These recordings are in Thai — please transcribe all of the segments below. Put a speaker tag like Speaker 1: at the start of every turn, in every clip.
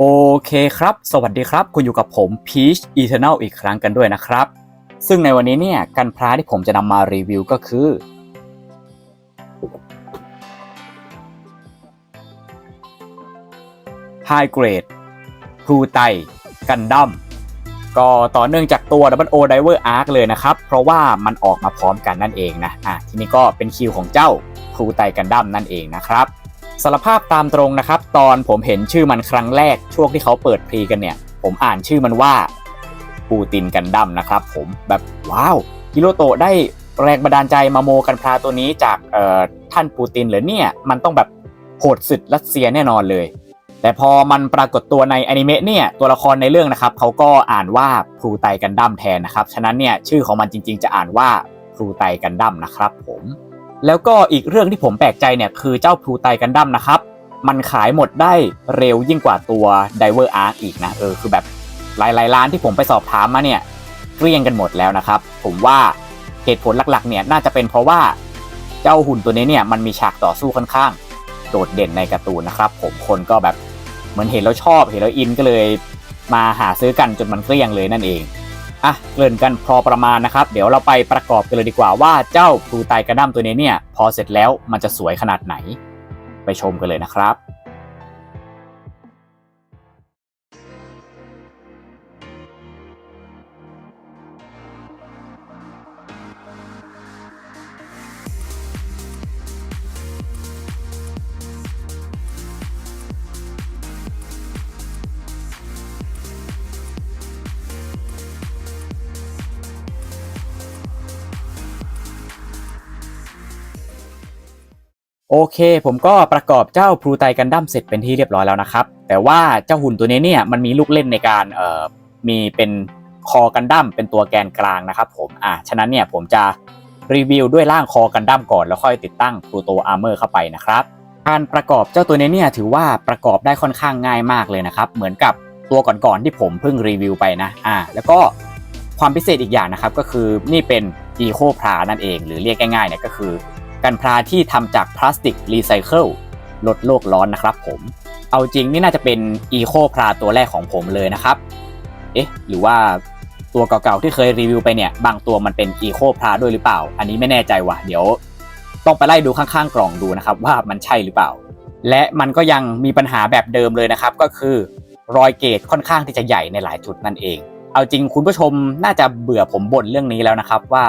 Speaker 1: โอเคครับ สวัสดีครับ คุณอยู่กับผม Peach Eternal อีกครั้งกันด้วยนะครับ ซึ่งในวันนี้เนี่ยกันพลาที่ผมจะนำมารีวิวก็คือ High Grade พลูไตกันดั้มก็ต่อเนื่องจากตัว Double O Diver Arc เลยนะครับ เพราะว่ามันออกมาพร้อมกันนั่นเองนะ อะ ทีนี้ก็เป็นคิวของเจ้าพลูไตกันดั้มนั่นเองนะครับ สารภาพตามตรงนะครับ ตอนผมเห็นชื่อมันครั้งแรก ช่วงที่เขาเปิดพรีกันเนี่ย ผมอ่านชื่อมันว่าปูตินกันดั้มนะครับ ผมแบบว้าวฮิโรโตะได้แรงบันดาลใจมาโมกันพลาตัวนี้จากเอ่อท่านปูตินหรือเนี่ยมันต้องแบบโหดสุดรัสเซียแน่นอนเลย แต่พอมันปรากฏตัวในอนิเมะเนี่ยตัวละครในเรื่องนะครับเขาก็อ่านว่าพลูไตกันดั้มแทนนะครับ ฉะนั้นเนี่ยชื่อของมันจริง ๆ จะอ่านว่าพลูไตกันดั้มนะครับผม แล้วก็อีกเรื่องที่ผมแปลกใจเนี่ยคือเจ้าพลูไตกันดั้มนะครับ มันขายหมดได้เร็วยิ่งกว่าตัว Diver Arc อีกนะเออคือแบบหลายๆร้านที่ผมไปสอบถามมาเนี่ยเกลี้ยงกันหมดแล้วนะครับ ผมว่าเหตุผลหลักๆเนี่ยน่าจะเป็นเพราะว่าเจ้าหุ่นตัวนี้เนี่ยมันมีฉากต่อสู้ค่อนข้างโดดเด่นในการ์ตูนนะครับ ผมคนก็แบบเหมือนเห็นแล้วชอบเห็นแล้วอินก็เลยมาหาซื้อกันจนมันเกลี้ยงเลยนั่นเอง อะเกริ่นกันพอประมาณนะครับ เดี๋ยวเราไปประกอบกันเลยดีกว่าว่าเจ้าพลูไตกระดั้มตัวนี้เนี่ย พอเสร็จแล้วมันจะสวยขนาดไหน ไปชมกันเลยนะครับ โอเค ผมก็ประกอบเจ้าพลูไตกันดั้มเสร็จเป็นที่เรียบร้อยแล้วนะครับ แต่ว่าเจ้าหุ่นตัวนี้เนี่ยมันมีลูกเล่นในการเอ่อมีเป็นคอกันดั้มเป็นตัวแกนกลางนะครับผมอะฉะนั้นเนี่ยผมจะรีวิวด้วยร่างคอกันดั้มก่อนแล้วค่อยติดตั้งพลูโตอาร์เมอร์เข้าไปนะครับการประกอบเจ้าตัวนี้เนี่ยถือว่าประกอบได้ค่อนข้างง่ายมากเลยนะครับเหมือนกับตัวก่อนๆที่ผมเพิ่งรีวิวไปนะอ่าแล้วก็ความพิเศษอีกอย่างนะครับก็คือนี่เป็นอีโคพรานั่นเอง หรือเรียกง่ายๆเนี่ยก็คือ กันพลาที่ทำจากพลาสติกรีไซเคิลลดโลกร้อนนะครับผม เอาจริงนี่น่าจะเป็นอีโคพลาตัวแรกของผมเลยนะครับ เอ๊ะ หรือว่าตัวเก่าๆที่เคยรีวิวไปเนี่ย บางตัวมันเป็นอีโคพลาด้วยหรือเปล่า อันนี้ไม่แน่ใจว่ะ เดี๋ยว ต้องไปไล่ดูข้างๆ กล่องดูนะครับ ว่ามันใช่หรือเปล่า และมันก็ยังมีปัญหาแบบเดิมเลยนะครับ ก็คือรอยเกตค่อนข้างที่จะใหญ่ในหลายจุดนั่นเอง เอาจริงคุณผู้ชมน่าจะเบื่อผมบ่นเรื่องนี้แล้วนะครับ ว่า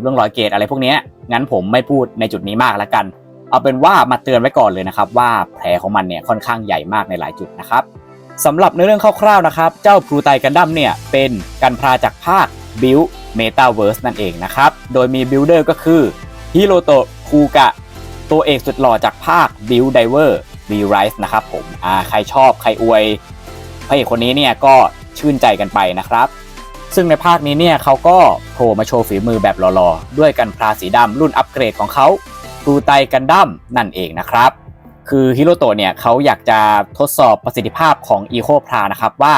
Speaker 1: เรื่องรอยเกตอะไรพวกนี้งั้นผมไม่พูดในจุดนี้มากแล้วกัน เอาเป็นว่ามาเตือนไว้ก่อนเลยนะครับ ว่าแผลของมันเนี่ยค่อนข้างใหญ่มากในหลายจุดนะครับสำหรับในเรื่องคร่าวๆนะครับ เจ้าพลูไตกันดั้มเนี่ยเป็นกันพลาจากภาคบิลเมตาเวิร์สนั่นเองนะครับ โดยมีบิลเดอร์ก็คือฮิโรโตะคูกะตัวเอกสุดหล่อจากภาคบิลไดเวอร์บีไรส์นะครับผมอ่าใครชอบใครอวยพระเอกคนนี้เนี่ยก็ชื่นใจกันไปนะครับ ซึ่งในภาคนี้เนี่ยเขาก็โผล่มาโชว์ฝีมือแบบหล่อๆ ด้วยกันพลาสีดำรุ่นอัปเกรดของเขาครูไตกันดั้มนั่นเองนะครับ คือฮิโรโตะเนี่ยเขาอยากจะทดสอบประสิทธิภาพของอีโคพลานะครับว่า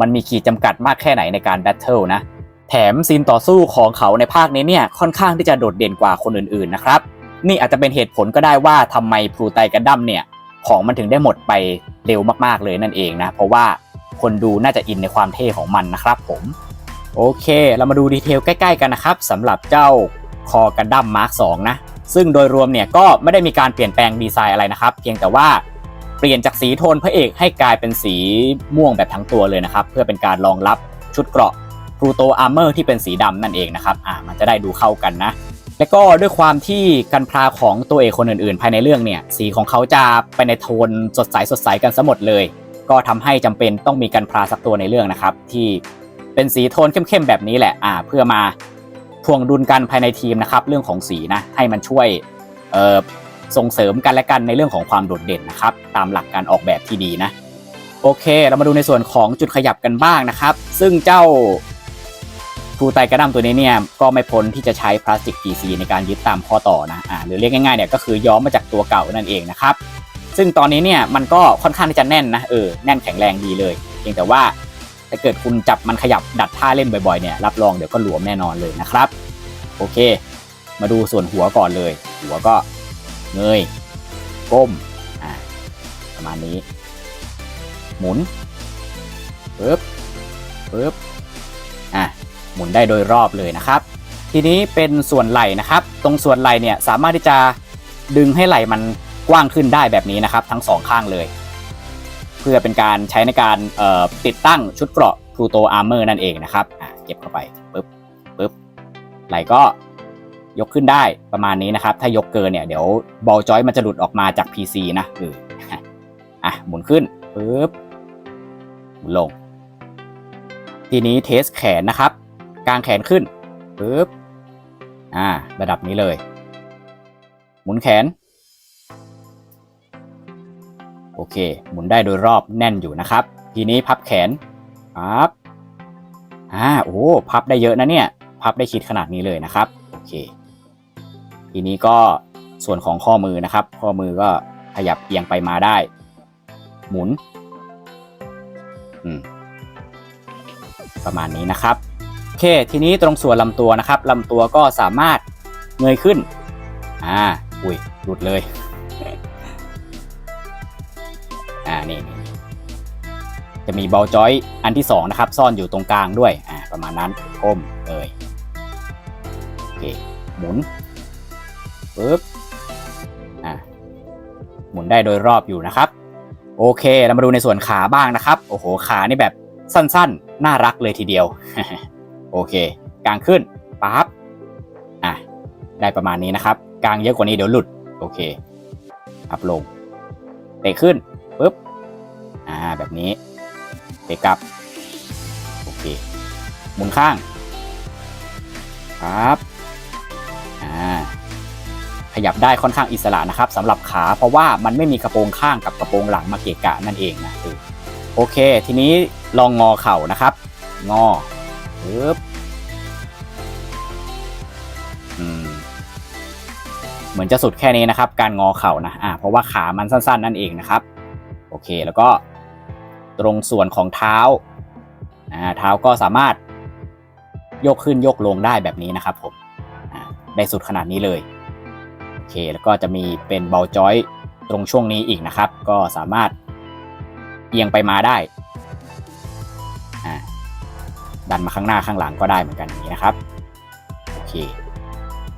Speaker 1: มันมีขีดจำกัดมากแค่ไหนในการแบทเทิลนะ แถมซีนต่อสู้ของเขาในภาคนี้เนี่ยค่อนข้างที่จะโดดเด่นกว่าคนอื่นๆนะครับ นี่อาจจะเป็นเหตุผลก็ได้ว่าทำไมพลูไตกันดั้มเนี่ยของมันถึงได้หมดไปเร็วมากๆเลยนั่นเองนะ เพราะว่าคนดูน่าจะอินในความเท่ของมันนะครับผม โอเค เรามาดูดีเทลใกล้ๆกันนะครับสำหรับเจ้าคอกันดั้มมาร์ค2นะ ซึ่งโดยรวมเนี่ยก็ไม่ได้มีการเปลี่ยนแปลงดีไซน์อะไรนะครับ เพียงแต่ว่าเปลี่ยนจากสีโทนพระเอกให้กลายเป็นสีม่วงแบบทั้งตัวเลยนะครับ เพื่อเป็นการรองรับชุดเกราะพลูโตอาร์เมอร์ที่เป็นสีดำนั่นเองนะครับอ่ามันจะได้ดูเข้ากันนะ และก็ด้วยความที่กันพลาของตัวเอกคนอื่นๆ ภายในเรื่องเนี่ย สีของเขาจะไปในโทนสดใสสดใสกันซะหมดเลย ก็ทำให้จำเป็นต้องมีกันพลาสักตัวในเรื่องนะครับ ที่ เป็นสีโทนเข้มๆแบบนี้แหละอ่าเพื่อมาทวงดุลกันภายในทีมนะครับ เรื่องของสีนะให้มันช่วยเส่งเสริมกันและกันในเรื่องของความโดดเด่นนะครับ ตามหลักการออกแบบที่ดีนะโอเค เรามาดูในส่วนของจุดขยับกันบ้างนะครับ ซึ่งเจ้าพลูไตกระดัมตัวนี้เนี่ยก็ไม่พ้นที่จะใช้พลาสติก PC ในการยึดตามข้อต่อนะอ่าหรือเรียกง่ายๆเนี่ยก็คือย้อมมาจากตัวเก่านั่นเองนะครับซึ่งตอนนี้เนี่ยมันก็ค่อนข้างที่จะแน่นนะเออแน่นแข็งแรงดีเลยเพียงแต่ว่า ถ้าเกิดคุณจับมันขยับดัดท่าเล่นบ่อยๆเนี่ยรับรองเดี๋ยวก็หลวมแน่นอนเลยนะครับ โอเค มาดูส่วนหัวก่อนเลย หัวก็เงยก้มอ่าประมาณนี้ หมุนปึ๊บปึ๊บอะหมุนได้โดยรอบเลยนะครับ ทีนี้เป็นส่วนไหล่นะครับ ตรงส่วนไหล่เนี่ยสามารถที่จะดึงให้ไหล่มันกว้างขึ้นได้แบบนี้นะครับ ทั้งสองข้างเลย พื่อเป็นการใช้ในการติดตั้งชุดเกราะ Pluto Armor นั่นเองนะครับเก็บเข้าไปปึ๊บปึ๊บไหลก็ยกขึ้นได้ประมาณนี้นะครับ ถ้ายกเกินเนี่ยเดี๋ยวบอลจอยมันจะหลุดออกมาจาก PC นะเอออะหมุนขึ้นปึ๊บหมุนลง ทีนี้เทสแขนนะครับ กางแขนขึ้นปึ๊บอ่าระดับนี้เลย หมุนแขน โอเค หมุนได้โดยรอบแน่นอยู่นะครับ ทีนี้พับแขนพับอ่าโอ้พับได้เยอะนะเนี่ย พับได้ชิดขนาดนี้เลยนะครับ โอเค ทีนี้ก็ส่วนของข้อมือนะครับ ข้อมือก็ขยับเอียงไปมาได้ หมุนอืมประมาณนี้นะครับโอเค ทีนี้ตรงส่วนลำตัวนะครับลำตัวก็สามารถเงยขึ้นอ่าอุ้ยหลุดเลย นี่นี่จะมีบอลจอยอันที่สองนะครับ ซ่อนอยู่ตรงกลางด้วย อ่า ประมาณนั้นก้มเลยโอเค หมุนปึ๊บ อ่า หมุนได้โดยรอบอยู่นะครับ โอเค เรามาดูในส่วนขาบ้างนะครับ โอ้โห ขานี่แบบสั้นๆ น่ารักเลยทีเดียว โอเคกางขึ้นปั๊บ อะ ได้ประมาณนี้นะครับกางเยอะกว่านี้เดี๋ยวหลุด โอเค อัพลง เตะขึ้น อ่าแบบนี้เตะกลับ โอเค หมุนข้างปั๊บอ่าขยับได้ค่อนข้างอิสระนะครับสำหรับขาเพราะว่ามันไม่มีกระโปรงข้างกับกระโปรงหลังมาเกะกะนั่นเองนะโอเค ทีนี้ลองงอเข่านะครับ งอปึ๊บอืมเหมือนจะสุดแค่นี้นะครับ การงอเข่านะอ่าเพราะว่าขามันสั้น ๆ นั่นเองนะครับ โอเคแล้วก็ ตรงส่วนของเท้าเท้าก็สามารถยกขึ้นยกลงได้แบบนี้นะครับผมได้สุดขนาดนี้เลยโอเคแล้วก็จะมีเป็นเบลจอยตรงช่วงนี้อีกนะครับ ก็สามารถเอียงไปมาได้ดันมาข้างหน้าข้างหลังก็ได้เหมือนกันอย่างนี้นะครับโอเค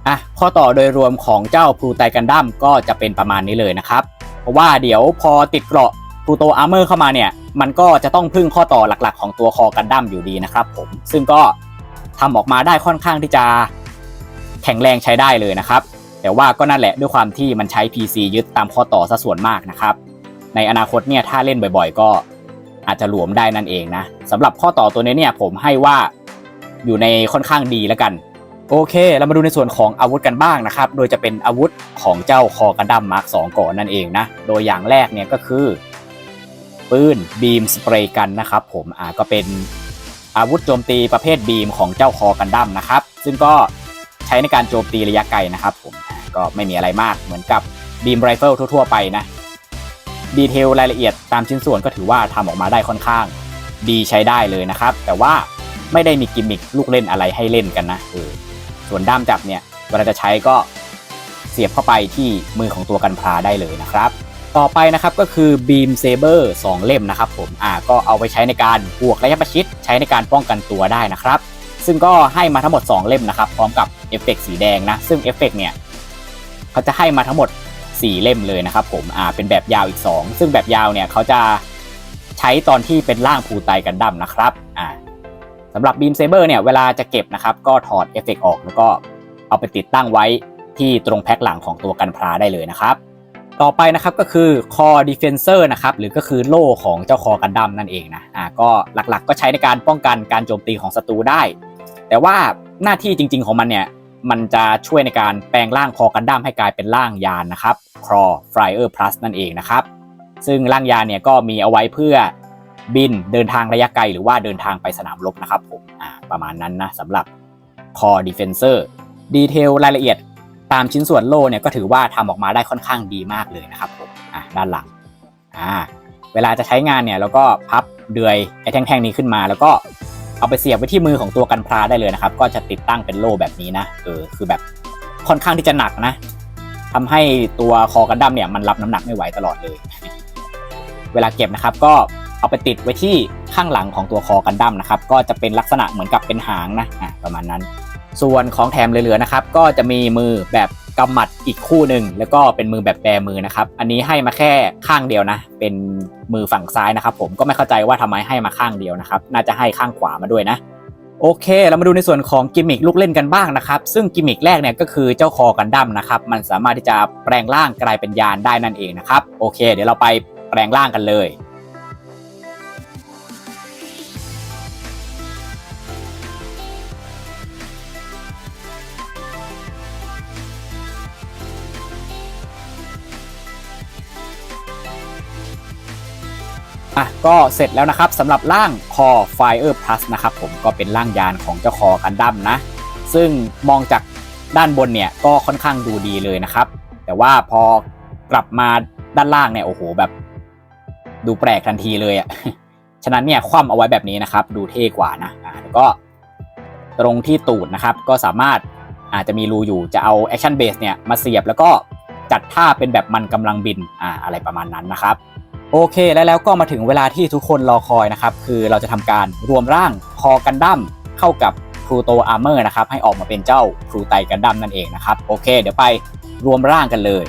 Speaker 1: อะข้อต่อโดยรวมของเจ้าพลูไตกันดั้มก็จะเป็นประมาณนี้เลยนะครับ เพราะว่าเดี๋ยวพอติดเกราะพลูโตอาร์เมอร์เข้ามาเนี่ย มันก็จะต้องพึ่งข้อต่อหลักๆ ของตัวคอกันดั้มอยู่ดีนะครับผมซึ่งก็ทำออกมาได้ค่อนข้างที่จะแข็งแรงใช้ได้เลยนะครับ แต่ว่าก็นั่นแหละด้วยความที่มันใช้ PC ยึดตามข้อต่อซะส่วนมากนะครับ ในอนาคตเนี่ยถ้าเล่นบ่อยๆ ก็อาจจะหลวมได้นั่นเองนะสำหรับข้อต่อตัวนี้เนี่ยผมให้ว่าอยู่ในค่อนข้างดีแล้วกัน โอเค เรามาดูในส่วนของอาวุธกันบ้างนะครับ โดยจะเป็นอาวุธของเจ้าคอกันดั้มมาร์ค2ก่อนนั่นเองนะ โดยอย่างแรกเนี่ยก็คือ ปืนบีมสเปรย์กันนะครับผมอ่าก็เป็นอาวุธโจมตีประเภทบีมของเจ้าคอกันดั้มนะครับ ซึ่งก็ใช้ในการโจมตีระยะไกลนะครับผมก็ไม่มีอะไรมากเหมือนกับบีมไรเฟิลทั่วๆไปนะดีเทลรายละเอียดตามชิ้นส่วนก็ถือว่าทำออกมาได้ค่อนข้างดีใช้ได้เลยนะครับ แต่ว่าไม่ได้มีกิมมิคลูกเล่นอะไรให้เล่นกันนะเออส่วนด้ามจับเนี่ยเวลาจะใช้ก็เสียบเข้าไปที่มือของตัวกันพลาได้เลยนะครับ ต่อไปนะครับก็คือ Beam Saber 2เล่มนะครับผมอ่าก็เอาไปใช้ในการบวกระยะประชิดใช้ในการป้องกันตัวได้นะครับ ซึ่งก็ให้มาทั้งหมด 2 เล่มนะครับพร้อมกับเอฟเฟกต์สีแดงนะ ซึ่งเอฟเฟกต์เนี่ยเขาจะให้มาทั้งหมด 4 เล่มเลยนะครับผมอ่าเป็นแบบยาวอีก 2 ซึ่งแบบยาวเนี่ยเขาจะใช้ตอนที่เป็นร่างภูไตกันดั้มนะครับอ่าสำหรับ Beam Saber เนี่ยเวลาจะเก็บนะครับก็ถอดเอฟเฟกต์ออกแล้วก็เอาไปติดตั้งไว้ที่ตรงแพ็คหลังของตัวกันพลาได้เลยนะครับ ต่อไปนะครับก็คือ Core Defensor นะครับหรือก็คือโล่ของเจ้าคอกันดั้มนั่นเองนะอ่าก็หลักๆ ก็ใช้ในการป้องกันการโจมตีของศัตรูได้ แต่ว่าหน้าที่จริง ๆของมันเนี่ยมันจะช่วยในการแปลงร่างคอกันดั้มให้กลายเป็นร่างยานนะครับ Claw Flyer Plus นั่นเองนะครับซึ่งร่างยานเนี่ยก็มีเอาไว้เพื่อบินเดินทางระยะไกล หรือว่าเดินทางไปสนามรบนะครับผมอ่าประมาณนั้นนะสำหรับ Core Defensor ดีเทลรายละเอียด ตามชิ้นส่วนโล่เนี่ยก็ถือว่าทำออกมาได้ค่อนข้างดีมากเลยนะครับผมอะด้านหลังอ่าเวลาจะใช้งานเนี่ยเราก็พับเดือยไอ้แท่งๆนี้ขึ้นมา แล้วก็เอาไปเสียบไว้ที่มือของตัวกันพลาได้เลยนะครับ ก็จะติดตั้งเป็นโล่แบบนี้นะเออคือแบบค่อนข้างที่จะหนักนะทำให้ตัวคอกันดั้มเนี่ยมันรับน้ำหนักไม่ไหวตลอดเลย เวลาเก็บนะครับก็เอาไปติดไว้ที่ข้างหลังของตัวคอกันดั้มนะครับ ก็จะเป็นลักษณะเหมือนกับเป็นหางนะอะประมาณนั้น ส่วนของแถมเหลือๆนะครับก็จะมีมือแบบกำหมัดอีกคู่หนึ่งแล้วก็เป็นมือแบบแบมือนะครับ อันนี้ให้มาแค่ข้างเดียวนะ เป็นมือฝั่งซ้ายนะครับ ผมก็ไม่เข้าใจว่าทำไมให้มาข้างเดียวนะครับ น่าจะให้ข้างขวามาด้วยนะ โอเค เรามาดูในส่วนของกิมมิคลูกเล่นกันบ้างนะครับ ซึ่งกิมมิคแรกเนี่ยก็คือเจ้าคอกันดั้มนะครับ มันสามารถที่จะแปลงร่างกลายเป็นยานได้นั่นเองนะครับ โอเค เดี๋ยวเราไปแปลงร่างกันเลย อะก็เสร็จแล้วนะครับสำหรับร่างคอ Fire Plus นะครับผมก็เป็นร่างยานของเจ้าคอกันดั้มนะ ซึ่งมองจากด้านบนเนี่ยก็ค่อนข้างดูดีเลยนะครับ แต่ว่าพอกลับมาด้านล่างเนี่ยโอ้โหแบบ ดูแปลกทันทีเลยอะ่ะฉะนั้นเนี่ยคว่ำเอาไว้แบบนี้นะครับ ดูเท่กว่านะอ่าแล้วก็ตรงที่ตูดนะครับก็สามารถอาจจะมีรูอยู่จะเอา Action Base เนี่ยมาเสียบแล้วก็จัดท่าเป็นแบบมันกำลังบินอ่าอะไรประมาณนั้นนะครับ โอเคและแล้วก็มาถึงเวลาที่ทุกคนรอคอยนะครับ คือเราจะทำการรวมร่างคอกันดั้มเข้ากับพลูโตอาร์เมอร์นะครับ ให้ออกมาเป็นเจ้าพลูไตกันดั้มนั่นเองนะครับ โอเค เดี๋ยวไปรวมร่างกันเลย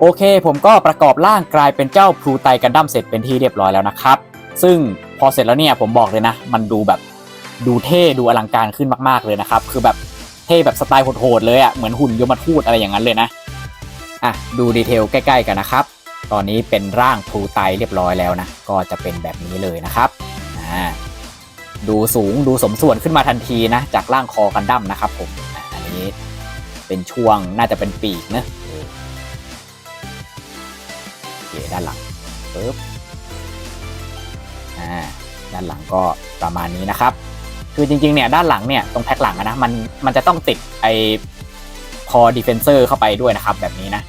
Speaker 1: โอเค ผมก็ประกอบร่างกลายเป็นเจ้าพลูไตกันดั้มเสร็จเป็นที่เรียบร้อยแล้วนะครับ ซึ่งพอเสร็จแล้วเนี่ยผมบอกเลยนะ มันดูแบบดูเท่ดูอลังการขึ้นมากๆเลยนะครับ คือแบบเท่แบบสไตล์โหดๆเลยอะ่ะเหมือนหุ่นยมทูตอะไรอย่างนั้นเลยนะอะดูดีเทลใกล้ ๆ กันนะครับ ตอนนี้เป็นร่างพลูไตเรียบร้อยแล้วนะก็จะเป็นแบบนี้เลยนะครับอ่าดูสูงดูสมส่วนขึ้นมาทันทีนะ จากร่างคอกันดั้มนะครับผมอันนี้เป็นช่วงน่าจะเป็นปีกนะ ด้านหลังปึ๊บอ่าด้านหลังก็ประมาณนี้นะครับ คือจริงๆเนี่ยด้านหลังเนี่ยตรงแพ็คหลังนะมันมันจะต้องติดไอคอดีเฟนเซอร์เข้าไปด้วยนะครับ แบบนี้นะ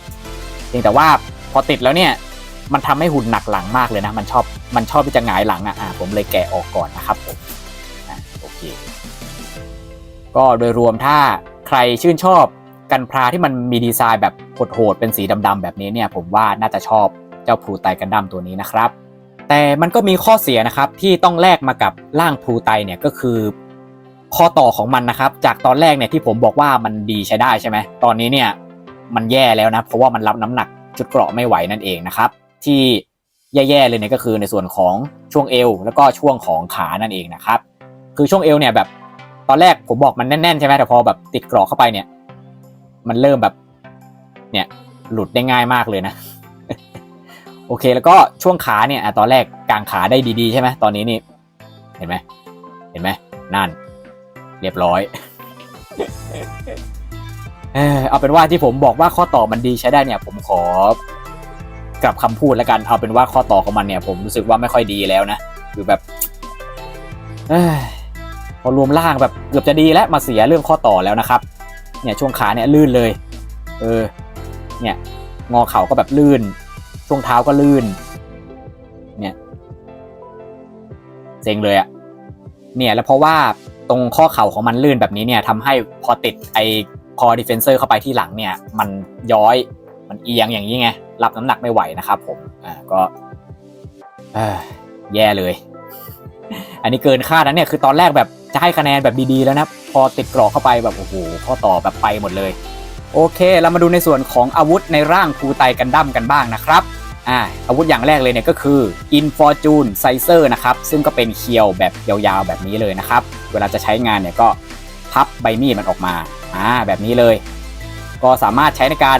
Speaker 1: เพียงแต่ว่าพอติดแล้วเนี่ยมันทำให้หุ่นหนักหลังมากเลยนะ มันชอบมันชอบที่จะหงายหลังอะอะผมเลยแกะออกก่อนนะครับผมอะโอเค ก็โดยรวมถ้าใครชื่นชอบกันพราที่มันมีดีไซน์แบบโหดๆเป็นสีดำๆแบบนี้เนี่ย ผมว่าน่าจะชอบ เจ้าพลูไตกันดั้มตัวนี้นะครับ แต่มันก็มีข้อเสียนะครับที่ต้องแลกมากับร่างพลูไตเนี่ยก็คือ ข้อต่อของมันนะครับ จากตอนแรกเนี่ยที่ผมบอกว่ามันดีใช้ได้ใช่ไหมตอนนี้เนี่ยมันแย่แล้วนะเพราะว่ามันรับน้ำหนักชุดเกราะไม่ไหวนั่นเองนะครับ ที่แย่ๆเลยเนี่ยก็คือในส่วนของช่วงเอว แล้วก็ช่วงของขานั่นเองนะครับ คือช่วงเอวเนี่ยแบบตอนแรกผมบอกมันแน่นๆใช่ไหมแต่พอแบบติดเกราะเข้าไปเนี่ย มันเริ่มแบบ เนี่ย หลุดได้ง่ายมากเลยนะ โอเคแล้วก็ช่วงขาเนี่ยอะตอนแรกกางขาได้ดีๆใช่ไหมตอนนี้นี่ เห็นไหมเห็นไหมนั่น เรียบร้อยเออเอาเป็นว่าที่ผมบอกว่าข้อต่อมันดีใช้ได้เนี่ย ผมขอกลับคำพูดแล้วกันเอาเป็นว่าข้อต่อของมันเนี่ย ผมรู้สึกว่าไม่ค่อยดีแล้วนะคือแบบเอพอรวมล่างแบบเกือบจะดีแล้วมาเสียเรื่องข้อต่อแล้วนะครับ เนี่ยช่วงขาเนี่ยลื่นเลย เออ เนี่ย งอเข่าก็แบบลื่น ช่วงเท้าก็ลื่น เนี่ยเซ็งเลยอะเนี่ยแล้วเพราะว่าตรงข้อเข่าของมันลื่นแบบนี้เนี่ยทำให้พอติดไอคอดิเฟนเซอร์เข้าไปที่หลังเนี่ย มันย้อยมันเอียงอย่างนี้ไง รับน้ำหนักไม่ไหวนะครับผมอ่าก็แย่เลย อันนี้เกินคาดนะเนี่ยคือตอนแรกแบบจะให้คะแนนแบบดีๆแล้วนะ พอติดกรอกเข้าไปแบบโอ้โหข้อต่อแบบไปหมดเลย โอเค เรามาดูในส่วนของอาวุธในร่างภูไตกันดั้มกันบ้างนะครับ อ่าอาวุธอย่างแรกเลยเนี่ยก็คือ Infortune Sizer นะครับ ซึ่งก็เป็นเคียวแบบยาวๆแบบนี้เลยนะครับ เวลาจะใช้งานเนี่ยก็พับใบมีดมันออกมาอ่าแบบนี้เลย ก็สามารถใช้ในการ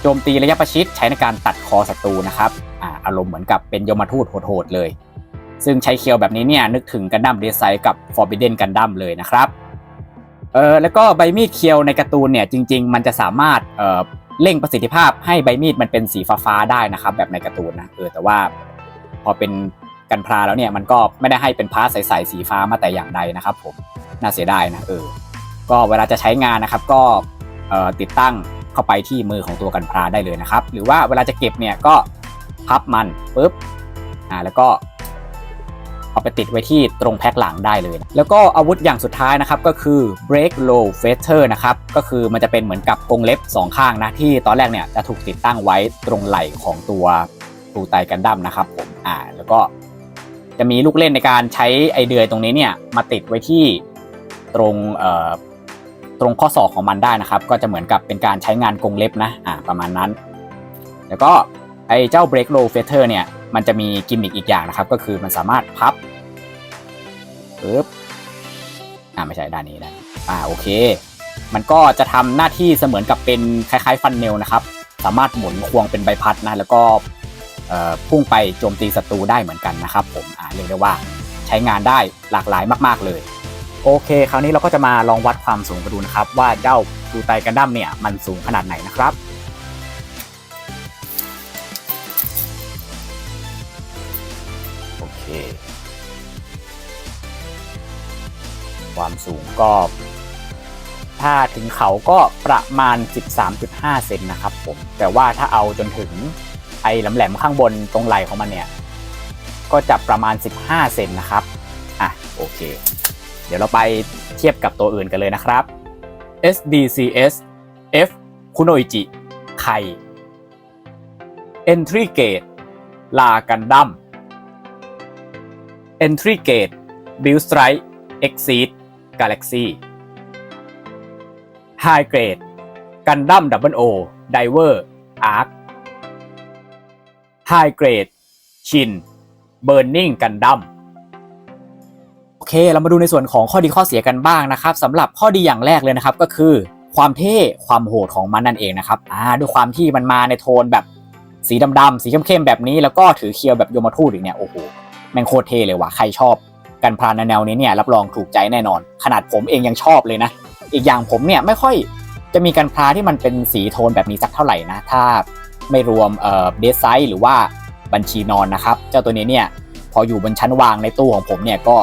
Speaker 1: โจมตีระยะประชิด ใช้ในการตัดคอศัตรูนะครับอ่าอารมณ์เหมือนกับเป็นยมทูตโหดๆเลย ซึ่งใช้เคียวแบบนี้เนี่ยนึกถึงกันดั้มเดซกับ Forbidden กันดั้มเลยนะครับเออแล้วก็ใบมีดเคียวในการ์ตูนเนี่ยจริง ๆ มันจะสามารถเอ่อ เร่งประสิทธิภาพให้ใบมีดมันเป็นสีฟ้าๆได้นะครับ แบบในการ์ตูนนะเออแต่ว่าพอเป็นกันพราแล้วเนี่ยมันก็ไม่ได้ให้เป็นพาร์ทใสๆสีฟ้ามาแต่อย่างใดนะครับ ผมน่าเสียดายนะเออก็เวลาจะใช้งานนะครับ ก็เอ่อติดตั้งเข้าไปที่มือของตัวกันพลาได้เลยนะครับ หรือว่าเวลาจะเก็บเนี่ยก็พับมันปุ๊บอ่าแล้วก็ เอาไปติดไว้ที่ตรงแพ็คหลังได้เลย แล้วก็อาวุธอย่างสุดท้ายนะครับก็คือ break low feather นะครับก็คือมันจะเป็นเหมือนกับกรงเล็บสองข้างนะที่ตอนแรกเนี่ยจะถูกติดตั้งไว้ตรงไหล่ของตัวปูไตกันดั้มนะครับผมอ่าแล้วก็จะมีลูกเล่นในการใช้ไอเดือยตรงนี้เนี่ยมาติดไว้ที่ตรงเอ่อตรงข้อศอกของมันได้นะครับ ก็จะเหมือนกับเป็นการใช้งานกรงเล็บนะอ่าประมาณนั้น แล้วก็ไอเจ้า break low feather เนี่ยมันจะมีกิมมิคอีกอย่างนะครับ ก็คือมันสามารถพับ ปึ๊บอ่าไม่ใช่ด้านนี้นะอ่าโอเค มันก็จะทำหน้าที่เสมือนกับเป็นคล้ายๆฟันเนลนะครับ สามารถหมุนควงเป็นใบพัดนะแล้วก็พุ่งไปโจมตีศัตรูได้เหมือนกันนะครับ ผมอ่าเรียกได้ว่าใช้งานได้หลากหลายมาก ๆ เลย โอเค คราวนี้เราก็จะมาลองวัดความสูงกันดูนะครับ ว่าเจ้าดูไตกันดั้มเนี่ยมันสูงขนาดไหนนะครับ ความสูงก็ ถ้าถึงเขาก็ประมาณ 13.5 เซนนะครับผมแต่ว่าถ้าเอาจนถึงไอ้แหลมๆข้างบนตรงไหล่ของมันเนี่ย ก็จะประมาณ 15 เซนนะครับอะโอเค เดี๋ยวเราไปเทียบกับตัวอื่นกันเลยนะครับ SDCS F คุโนอิจิไค Entry Gate ลากันดั้ม Entry Gate Build Strike Exceed Galaxy High Grade กันดั้ม Double O Diver Arc High Grade ชิน Burning กันดั้มโอเค เรามาดูในส่วนของข้อดีข้อเสียกันบ้างนะครับสำหรับข้อดีอย่างแรกเลยนะครับก็คือความเท่ความโหดของมันนั่นเองนะครับอ่าด้วยความที่มันมาในโทนแบบสีดำๆสีเข้มๆแบบนี้แล้วก็ถือเคียวแบบโยมทูตอีกเนี่ยโอ้โหแม่งโคตรเท่เลยว่ะใครชอบ กันพรานแนวนี้เนี่ยรับรองถูกใจแน่นอน ขนาดผมเองยังชอบเลยนะ อีกอย่างผมเนี่ยไม่ค่อยจะมีกันพราที่มันเป็นสีโทนแบบนี้สักเท่าไหร่นะ ถ้าไม่รวมเอ่อเดซไซหรือว่าบัญชีนอนนะครับ เจ้าตัวนี้เนี่ยพออยู่บนชั้นวางในตู้ของผมเนี่ยก็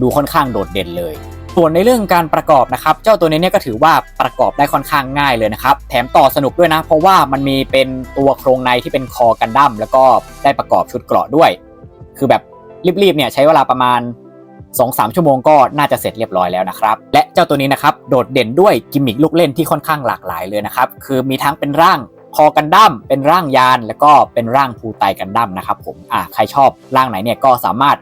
Speaker 1: ดูค่อนข้างโดดเด่นเลย ส่วนในเรื่องการประกอบนะครับ เจ้าตัวนี้เนี่ยก็ถือว่าประกอบได้ค่อนข้างง่ายเลยนะครับ แถมต่อสนุกด้วยนะ เพราะว่ามันมีเป็นตัวโครงในที่เป็นคอกันดั้มแล้วก็ได้ประกอบชุดเกราะด้วย คือแบบรีบๆเนี่ยใช้เวลาประมาณ 2-3 ชั่วโมงก็น่าจะเสร็จเรียบร้อยแล้วนะครับ และเจ้าตัวนี้นะครับโดดเด่นด้วยกิมมิคลูกเล่นที่ค่อนข้างหลากหลายเลยนะครับคือมีทั้งเป็นร่างคอกันดั้มเป็นร่างยาน แล้วก็เป็นร่างภูไตกันดั้มนะครับผมอ่าใครชอบร่างไหนเนี่ยก็สามารถ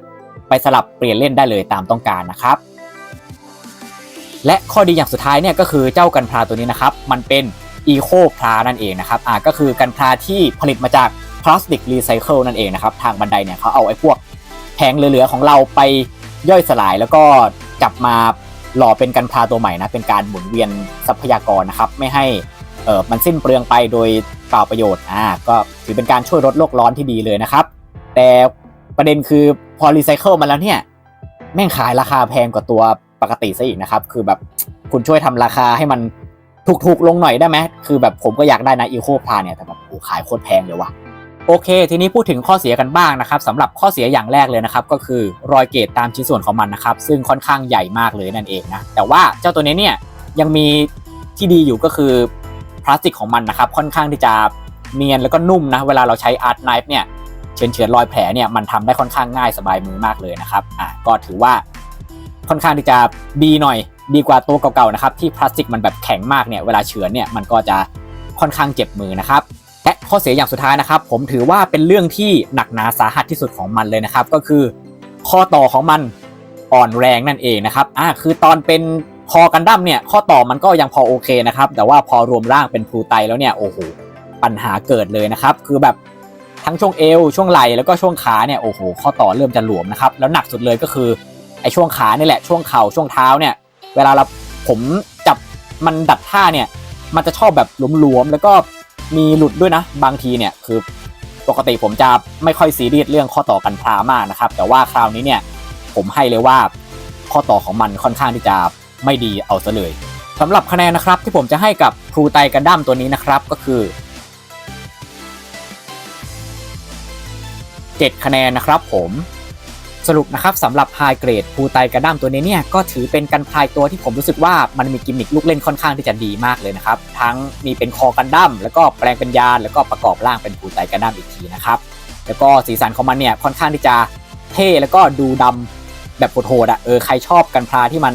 Speaker 1: ไปสลับเปลี่ยนเล่นได้เลยตามต้องการนะครับและข้อดีอย่างสุดท้ายเนี่ยก็คือเจ้ากันพลาตัวนี้นะครับ มันเป็นอีโคพลานั่นเองนะครับอ่าก็คือกันพลาที่ผลิตมาจากพลาสติกรีไซเคิลนั่นเองนะครับ ทางบันไดเนี่ยเขาเอาไอ้พวกแผงเหลือๆของเราไป ย่อยสลายแล้วก็จับมาหล่อเป็นกันพลาตัวใหม่นะเป็นการหมุนเวียนทรัพยากรนะครับ ไม่ให้เออมันสิ้นเปลืองไปโดยเปล่าประโยชน์อ่าก็ถือเป็นการช่วยลดโลกร้อนที่ดีเลยนะครับ แต่ประเด็นคือพอรีไซเคิลมาแล้วเนี่ยแม่งขายราคาแพงกว่าตัวปกติซะอีกนะครับ คือแบบคุณช่วยทำราคาให้มันถูกๆลงหน่อยได้ไหมคือแบบผมก็อยากได้นะอีโคพาเนี่ยแต่แบบโอ้ขายโคตรแพงเลยว่ะ โอเค ทีนี้พูดถึงข้อเสียกันบ้างนะครับสำหรับข้อเสียอย่างแรกเลยนะครับ ก็คือรอยเกตตามชิ้นส่วนของมันนะครับ ซึ่งค่อนข้างใหญ่มากเลยนั่นเองนะ แต่ว่าเจ้าตัวนี้เนี่ยยังมีที่ดีอยู่ก็คือพลาสติกของมันนะครับ ค่อนข้างที่จะเนียนแล้วก็นุ่มนะ เวลาเราใช้อาร์ตไนฟ์เนี่ยเฉือนเฉือนรอยแผลเนี่ยมันทำได้ค่อนข้างง่ายสบายมือมากเลยนะครับอ่าก็ถือว่าค่อนข้างที่จะดีหน่อยดีกว่าตัวเก่าๆนะครับที่พลาสติกมันแบบแข็งมากเนี่ยเวลาเฉือนเนี่ยมันก็จะค่อนข้างเจ็บมือนะครับ ข้อเสียอย่างสุดท้ายนะครับ ผมถือว่าเป็นเรื่องที่หนักหนาสาหัสที่สุดของมันเลยนะครับ ก็คือข้อต่อของมันอ่อนแรงนั่นเองนะครับอ่าคือตอนเป็นคอกันดั้มเนี่ยข้อต่อมันก็ยังพอโอเคนะครับ แต่ว่าพอรวมร่างเป็นพลูไตแล้วเนี่ยโอ้โหปัญหาเกิดเลยนะครับ คือแบบทั้งช่วงเอวช่วงไหล่แล้วก็ช่วงขาเนี่ยโอ้โหข้อต่อเริ่มจะหลวมนะครับแล้วหนักสุดเลยก็คือไอ้ช่วงขานี่แหละช่วงเข่าช่วงเท้าเนี่ย เวลาเราผมจับมันดัดท่าเนี่ย มันจะชอบแบบหลวมๆแล้วก็ มีหลุดด้วยนะ บางทีเนี่ยคือปกติผมจะไม่ค่อยซีเรียสเรื่องข้อต่อกันพรามากนะครับ แต่ว่าคราวนี้เนี่ยผมให้เลยว่าข้อต่อของมันค่อนข้างที่จะไม่ดีเอาซะเลยสำหรับคะแนนนะครับที่ผมจะให้กับครูไตกันดั้มตัวนี้นะครับก็คือ 7 คะแนนนะครับผม สรุปนะครับสำหรับไฮเกรดภูไตกระด้ามตัวนี้เนี่ยก็ถือเป็นกันพลายตัวที่ผมรู้สึกว่ามันมีกิมมิคลูกเล่นค่อนข้างที่จะดีมากเลยนะครับทั้งมีเป็นคอกันดั้มแล้วก็แปลงเป็นยานแล้วก็ประกอบร่างเป็นภูไตกระด้ามอีกทีนะครับแล้วก็สีสันของมันเนี่ยค่อนข้างที่จะเท่แล้วก็ดูดำแบบโหดๆอะเออใครชอบกันพลาที่มัน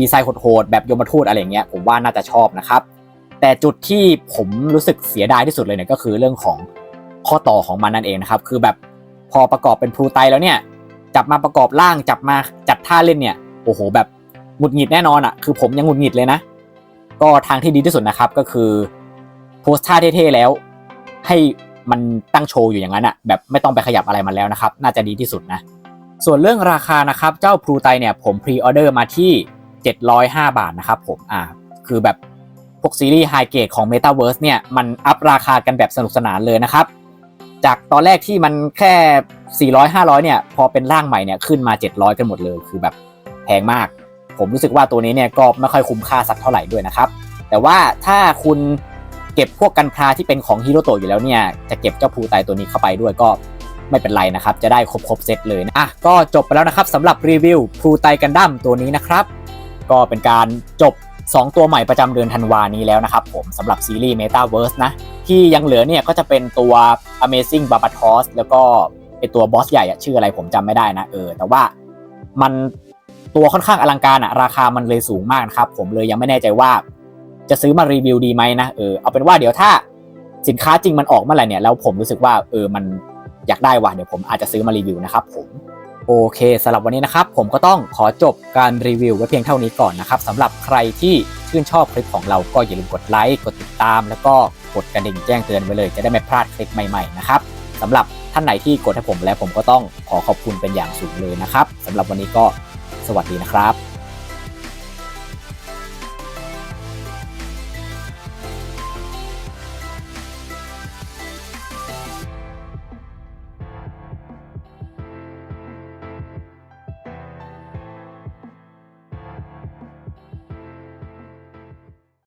Speaker 1: ดีไซน์โหดๆแบบยมทูตอะไรเงี้ยผมว่าน่าจะชอบนะครับแต่จุดที่ผมรู้สึกเสียดายที่สุดเลยเนี่ยก็คือเรื่องของข้อต่อของมันนั่นเองนะครับคือแบบพอประกอบเป็นภูไตแล้วเนี่ย จับมาประกอบร่างจับมาจัดท่าเล่นเนี่ยโอ้โหแบบหงุดหงิดแน่นอนอะคือผมยังหงุดหงิดเลยนะ ก็ทางที่ดีที่สุดนะครับก็คือโพสท่าเท่ๆแล้ว ให้มันตั้งโชว์อยู่อย่างนั้นอะแบบไม่ต้องไปขยับอะไรมันแล้วนะครับ น่าจะดีที่สุดนะ ส่วนเรื่องราคานะครับเจ้าพลูไตเนี่ยผมพรีออเดอร์มาที่ 705 บาทนะครับผมอ่าคือแบบพวกซีรีส์ไฮเกรดของ Metaverse เนี่ยมันอัพราคากันแบบสนุกสนานเลยนะครับ จากตอนแรกที่มันแค่ 400 500 เนี่ย พอเป็นร่างใหม่เนี่ยขึ้นมา 700 กันหมดเลย คือแบบแพงมาก ผมรู้สึกว่าตัวนี้เนี่ยก็ไม่ค่อยคุ้มค่าสักเท่าไหร่ด้วยนะครับ แต่ว่าถ้าคุณเก็บพวกกันพลาที่เป็นของฮิโรโตะอยู่แล้วเนี่ย จะเก็บเจ้าภูไตตัวนี้เข้าไปด้วยก็ไม่เป็นไรนะครับ จะได้ครบครบเซตเลยนะอะก็จบไปแล้วนะครับสำหรับรีวิวภูไตกันดั้มตัวนี้นะครับ ก็เป็นการจบ 2 ตัวใหม่ประจำเดือนธันวานี้แล้วนะครับผมสำหรับซีรีส์ Metaverse นะ ที่ยังเหลือเนี่ยก็จะเป็นตัว Amazing b a b a t o s แล้วก็ไอตัวบอสใหญ่ชื่ออะไรผมจำไม่ได้นะเออแต่ว่ามันตัวค่อนข้างอลังการอะราคามันเลยสูงมากนะครับผมเลยยังไม่แน่ใจว่า จะซื้อมารีวิวดีไหมนะเออเอาเป็นว่าเดี๋ยวถ้าสินค้าจริงมันออกเมื่อไหร่เนี่ยแล้วผมรู้สึกว่าเออมันอยากได้ว่ะเดี๋ยวผมอาจจะซื้อมารีวิวนะครับผม โอเคสำหรับวันนี้นะครับ ผมก็ต้องขอจบการรีวิวไว้เพียงเท่านี้ก่อนนะครับสำหรับใครที่ชื่นชอบคลิปของเราก็อย่าลืมกดไลค์ กดติดตาม แล้วก็กดกระดิ่งแจ้งเตือนไว้เลย จะได้ไม่พลาดคลิปใหม่ๆนะครับสำหรับท่านไหนที่กดให้ผมแล้วผมก็ต้องขอขอบคุณเป็นอย่างสูงเลยนะครับสำหรับวันนี้ก็สวัสดีนะครับ